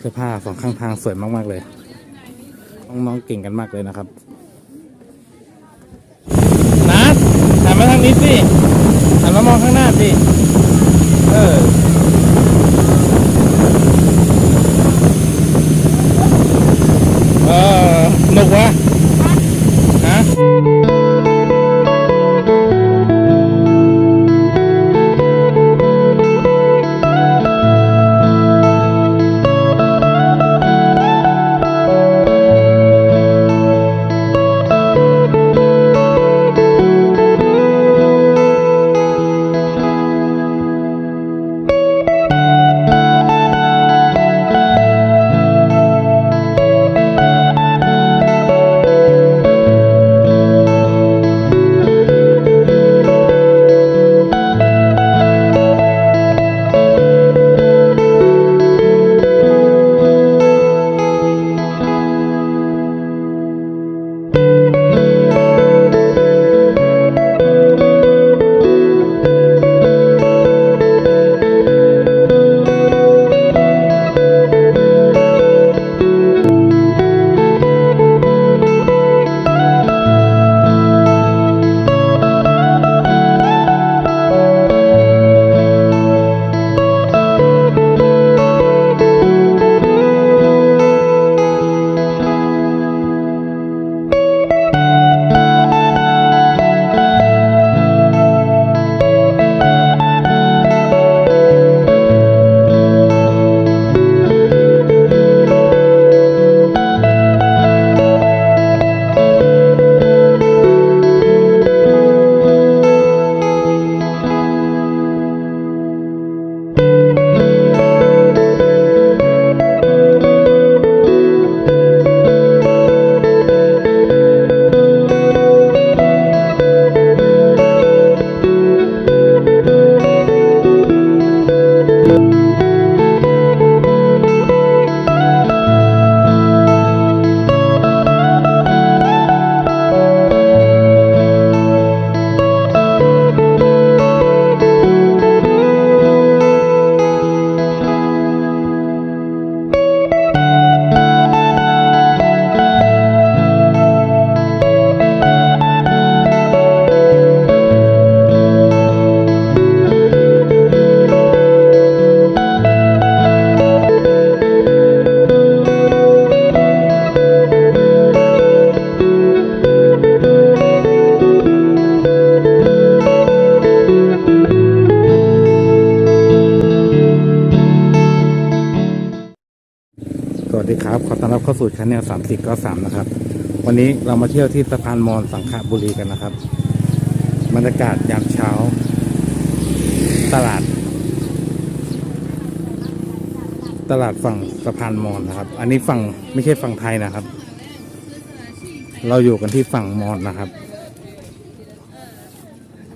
เสื้อผ้าสองข้างทางสวยมาก ๆ เลย น้อง ๆ เก่งกันมากเลยนะครับนัดหันมาทางนี้สิหันมามองข้างหน้าสิ เออเออหนุกวะ รับขอต้อนรับเข้าสู่ช anel สามสิบก็สามนะครับ วันนี้เรามาเที่ยวที่สะพานมอญสังขบุรีกันนะครับ บรรยากาศยามเช้า ตลาด ตลาดฝั่งสะพานมอญนะครับ อันนี้ฝั่งไม่ใช่ฝั่งไทยนะครับ เราอยู่กันที่ฝั่งมอญนะครับ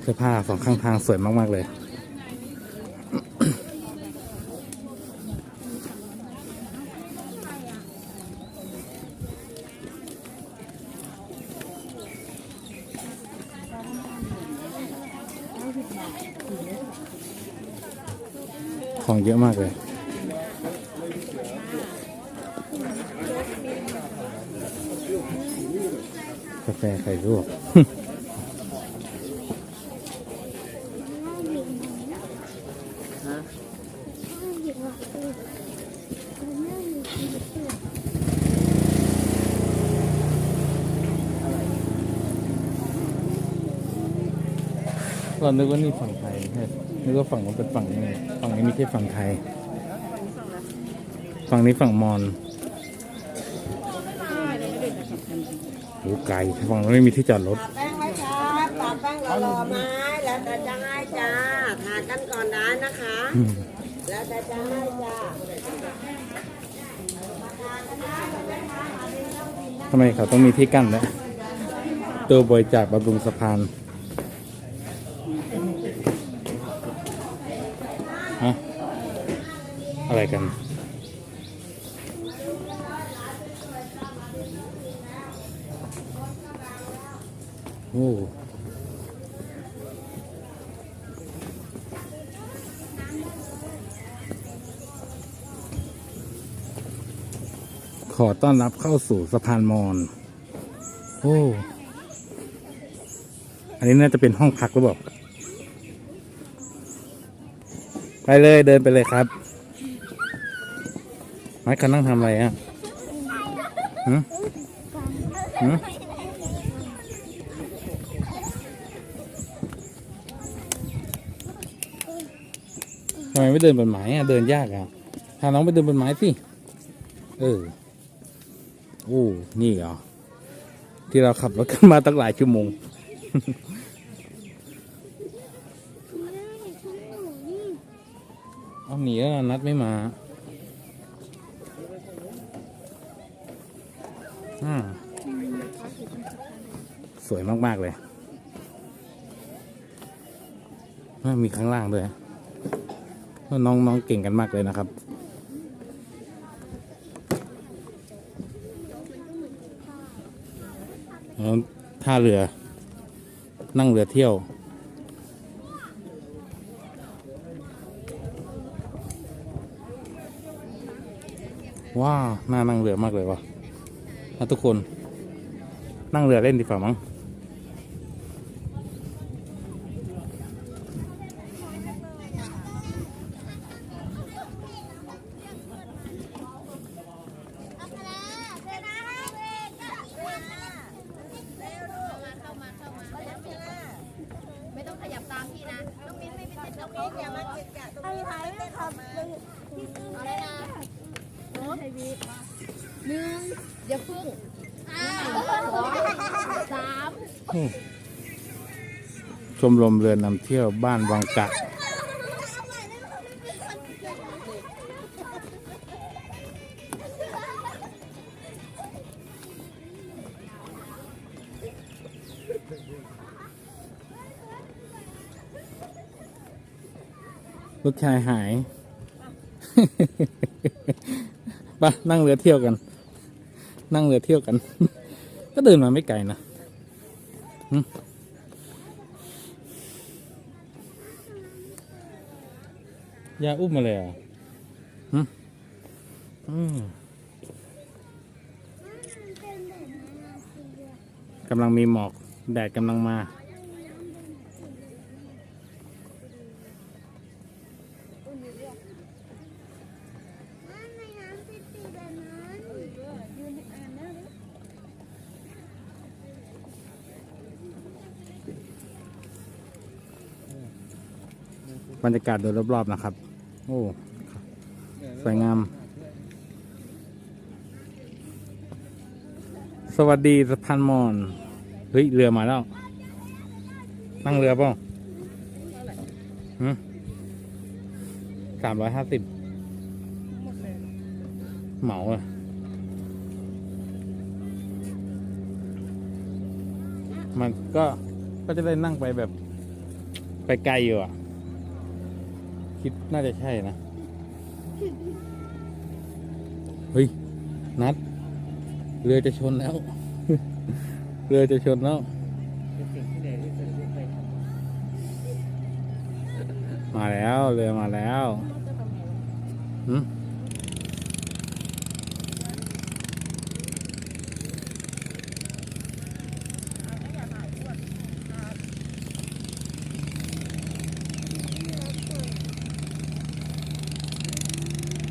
เสื้อผ้าสองข้างทางสวยมาก ๆ เลย ของเยอะมากเลย กาแฟไข่ลวก เรานึกว่านี่ฝั่งไทยใช่นึกว่าฝั่งนู้นเป็นฝั่งนี้ฝั่งนี้ไม่ใช่ฝั่งไทย ฝั่งนี้ฝั่งมอญโอ้ไกลฝั่งนู้นไม่มีที่จอดรถแป้งไว้ครับตัดแป้งรอๆไม้แล้วแต่จะให้จ้าทานกันก่อนได้นะคะอืมแล้วแต่จะให้จ้าทำไมเขาต้องมีที่กั้นนะตัวบริจาคบำรุงสะพาน ฮะ อะไรกัน โอ้ขอต้อนรับเข้าสู่สะพานมอญโอ้ อันนี้น่าจะเป็นห้องพักหรือเปล่า ไปเลยเดินไปเลยครับ ไม้คันนั่งทำอะไรอะหืมหืมทำไมไม่เดินบนไม้อะ เดินยากอะพาน้องไปเดินบนไม้สิ เออ โอ้ นี่เหรอ ที่เราขับรถกันมาตั้งหลายชั่วโมงเอาหนีแล้วนัดไม่มาอ่า สวยมาก ๆ เลย มีข้างล่างด้วย น้องน้องเก่งกันมากเลยนะครับแล้วท่าเรือ นั่งเรือเที่ยวว้าวน่านั่งเรือมากเลยว่ะ อะทุกคน นั่งเรือเล่นดีกว่ามั้ง ชมรมเรือนำเที่ยวบ้านวังกะ ลูกชายหาย ไปนั่งเรือเที่ยวกัน นั่งเรือเที่ยวกัน ก็เดินมาไม่ไกลนะยาอุ้มมาเลยอะอืมกำลังมีหมอก แดดกำลังมา บรรยากาศโดยรอบๆนะครับ โอ้สวยงาม สวัสดีสะพานมอน เฮ้ย เรือมาแล้ว นั่งเรือเปล่าสามร้อยห้าสิบเหมาอะมันก็ก็จะได้นั่งไปแบบ ไปไกลอยู่อะ คิดน่าจะใช่นะ เฮ้ย นัด เรือจะชนแล้ว เรือจะชนแล้ว มาแล้ว เรือมาแล้วหืม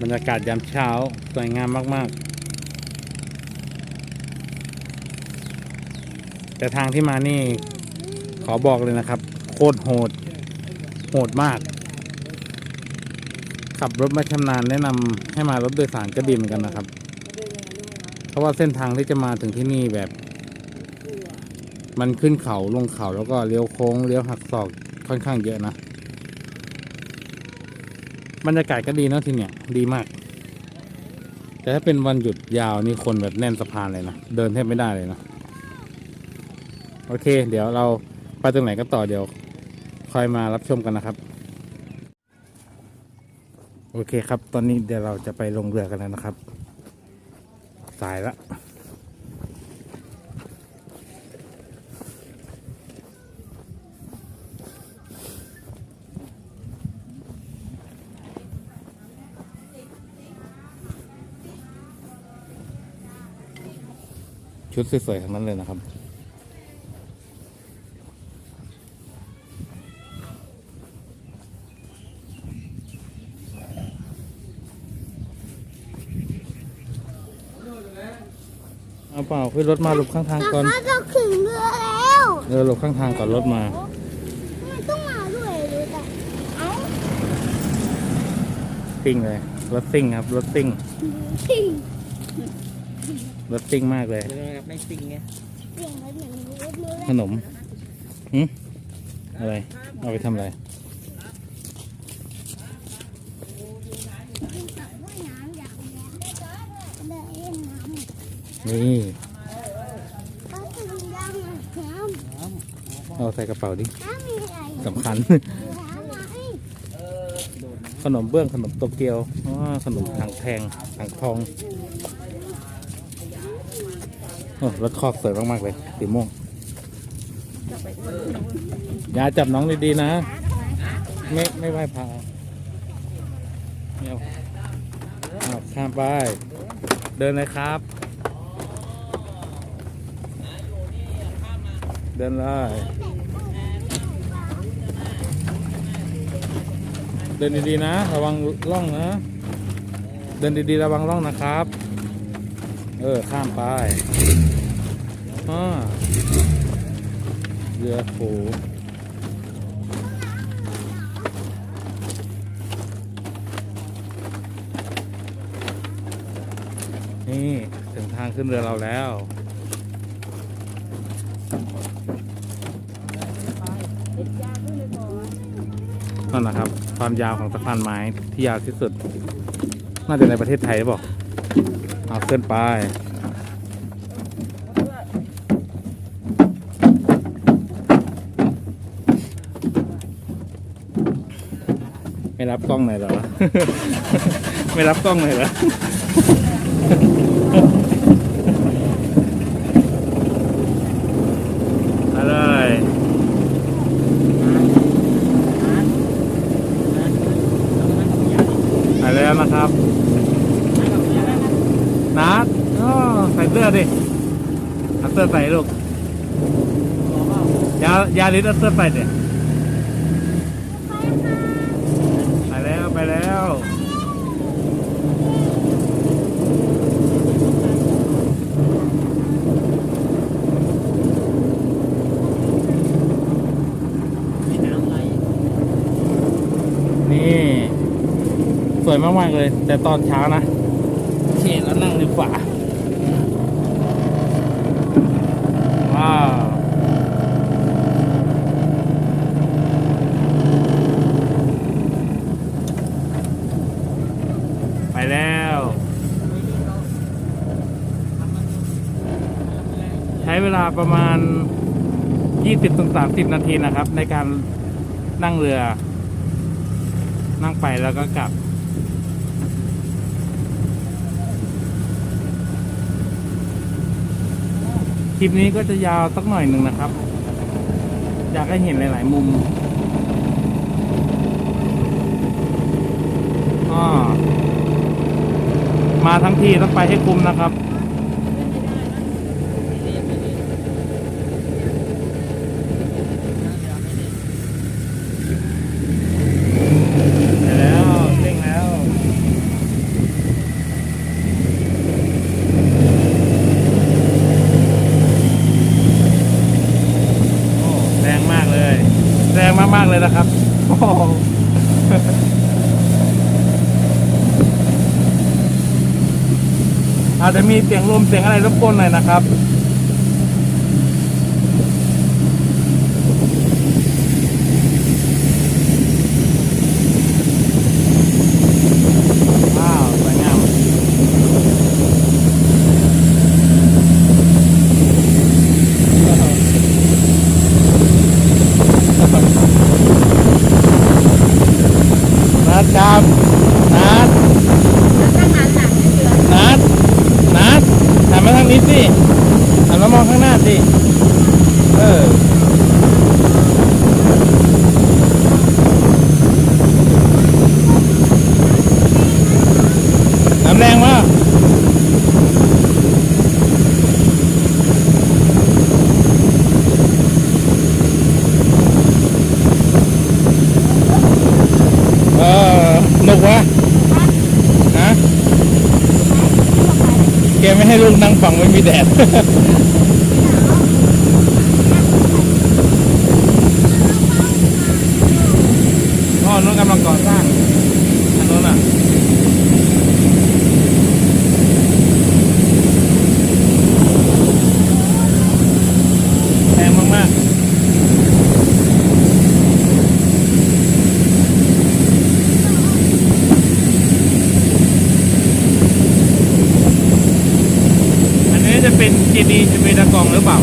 บรรยากาศยามเช้า สวยงามมาก ๆ แต่ทางที่มานี่ ขอบอกเลยนะครับ โคตรโหด โหดมาก ขับรถไม่ชำนาญแนะนำให้มารถโดยสารก็ดีเหมือนกันนะครับ เพราะว่าเส้นทางที่จะมาถึงที่นี่แบบ มันขึ้นเขาลงเขาแล้วก็เลี้ยวโค้งเลี้ยวหักศอกค่อนข้างเยอะนะ บรรยากาศก็ดีเนะที่เนี่ยดีมาก แต่ถ้าเป็นวันหยุดยาวนี่คนแบบแน่นสะพานเลยนะเดินแทบไม่ได้เลยนะโอเค เดี๋ยวเราไปตรงไหนก็ต่อเดี๋ยวคอยมารับชมกันนะครับ โอเคครับ ตอนนี้เดี๋ยวเราจะไปลงเรือกันแล้วนะครับ สายละ ชุดสวยๆทั้งนั้นเลยนะครับ เอาเปล่าขึ้นรถมาหลบข้างทางก่อนเขาจะถึงเรือแล้วเออหลบข้างทางก่อนรถมาไม่ต้องมาด้วยเลยแต่เอ้าซิ่งเลย รถซิ่งครับ รถซิ่งทิ้ง รถซิ่งมากเลย ไม่จริงไงเสียงอะไรเหมือนรถเรือขนมหึอะไร เอาไปทำอะไรว่ายน้ำอย่างเงี้ยเล่นน้ำนี่ ก็ถึงยังน้ำเอาใส่กระเป๋าดิน้ำมีอะไรสำคัญ น้ำไหมขนมเบื้องขนมโตเกียวอ๋อขนมถังแทงถังทองโอ้ รถคอกสวยมาก ๆ เลยสีม่วงอยาจับน้องดี ๆ นะ ไม่ไม่ไหวพาเอาเอาข้ามไป เดินเลยครับ เดินเลย เดินดี ๆ นะ ระวังร่องนะ เดินดี ๆ ระวังร่องนะครับ เออ ข้ามไป อ่าเรือโขนี่ถึงทางขึ้นเรือเราแล้วนั่นนะครับ ความยาวของสะพานไม้ที่ยาวที่สุด น่าจะในประเทศไทยหรือเปล่าเอาขึ้นไป รับกล้องหน่อยเหรอ ไม่รับกล้องหน่อยเหรอมาเลยไปแล้วนะครับ นัดอ้อใส่เสื้อดิเอาเสื้อใส่ลูกยายาลิสเอาเสื้อใส่เดิไปแล้วไปแล้ว มี น้ำไหลนี่สวยมากๆเลย แต่ตอนเช้านะโอเคแล้วนั่งดีกว่าว้าว ไปแล้ว ใช้เวลาประมาณ 20-30 นาทีนะครับ ในการนั่งเรือ นั่งไปแล้วก็กลับคลิปนี้ก็จะยาวสักหน่อยหนึ่งนะครับ อยากให้เห็นหลาย ๆ มุมอ้อ มาทั้งทีต้องไปให้คุ้มนะครับ ไปแล้วเร่งแล้ว โอ้แรงมากเลย แรงมาก ๆ เลยนะครับ โอ้โห อาจจะมีเสียงลมเสียงอะไรรบกวนหน่อยนะครับ น้ำแรงมากเออหนุกวะฮะแกไม่ให้ลูกนั่งฝั่งไม่มีแดด จะเป็นเจดีย์ชเวดากองหรือเปล่า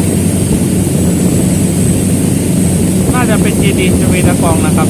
น่าจะเป็นเจดีย์ชเวดากองนะครับ